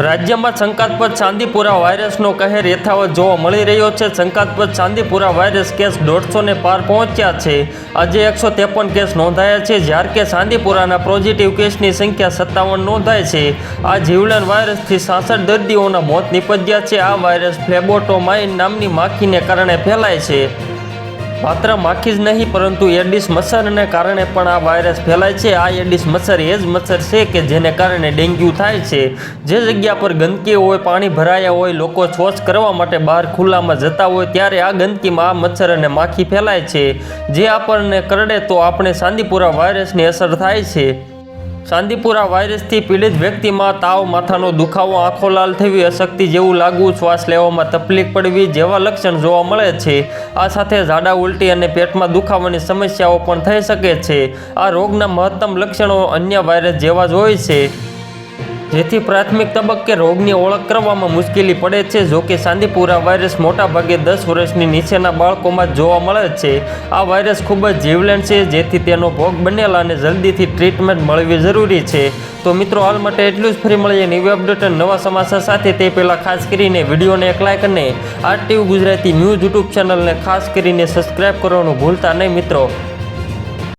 રાજ્યમાં શંકાસ્પદ ચાંદીપુરા વાયરસનો કહેર યથાવત જોવા મળી રહ્યો છે. શંકાસ્પદ ચાંદીપુરા વાયરસ કેસ દોઢસો ને પાર પહોંચ્યા છે. આજે એકસો ત્રેપન કેસ નોંધાયા છે, જ્યારે કે ચાંદીપુરાના પોઝિટિવ કેસની સંખ્યા સત્તાવન નોંધાય છે. આ જીવલેણ વાયરસથી સાસઠ દર્દીઓના મોત નિપજ્યા છે. આ વાયરસ ફ્લેબોટોમાઇન નામની માખીને કારણે ફેલાય છે. માત્ર માખી જ નહીં, પરંતુ એડિસ મચ્છરને કારણે પણ આ વાયરસ ફેલાય છે. આ એડિસ મચ્છર એ જ મચ્છર છે કે જેને કારણે ડેન્ગ્યુ થાય છે. જે જગ્યા પર ગંદકી હોય, પાણી ભરાયા હોય, લોકો શૌચ કરવા માટે બહાર ખુલ્લામાં જતા હોય, ત્યારે આ ગંદકીમાં આ મચ્છર અને માખી ફેલાય છે. જે આપણને કરડે તો આપણે સાંદીપુરા વાયરસની અસર થાય છે. ચાંદીપુરા વાયરસથી પીડિત વ્યક્તિમાં તાવ, માથાનો દુખાવો, આંખો લાલ થવી, અશક્તિ જેવું લાગવું શ્વાસ લેવામાં તકલીફ પડવી જેવા લક્ષણ જોવા મળે છે. આ સાથે ઝાડા ઉલટી અને પેટમાં દુખાવાની સમસ્યાઓ પણ થઈ શકે છે. આ રોગના મહત્તમ લક્ષણો અન્ય વાયરસ જેવા જ હોય છે. જેથી પ્રાથમિક તબક્કે રોગની ઓળખ કરવામાં મુશ્કેલી પડે છે જોકે સાંદીપુરા વાયરસ મોટાભાગે દસ વર્ષની નીચેના બાળકોમાં જોવા મળે છે. આ વાયરસ ખૂબ જ જીવલેણ છે, જેથી તેનો ભોગ બનેલા અને જલ્દીથી ટ્રીટમેન્ટ મળવી જરૂરી છે. તો મિત્રો, હાલ માટે એટલું જ. ફરી મળીએ નવી અપડેટ નવા સમાચાર સાથે. તે પહેલાં ખાસ કરીને વિડીયોને એક લાઇક અને આરટીવી ગુજરાતી ન્યૂઝ યુટ્યુબ ચેનલને ખાસ કરીને સબસ્ક્રાઇબ કરવાનું ભૂલતા નહીં મિત્રો.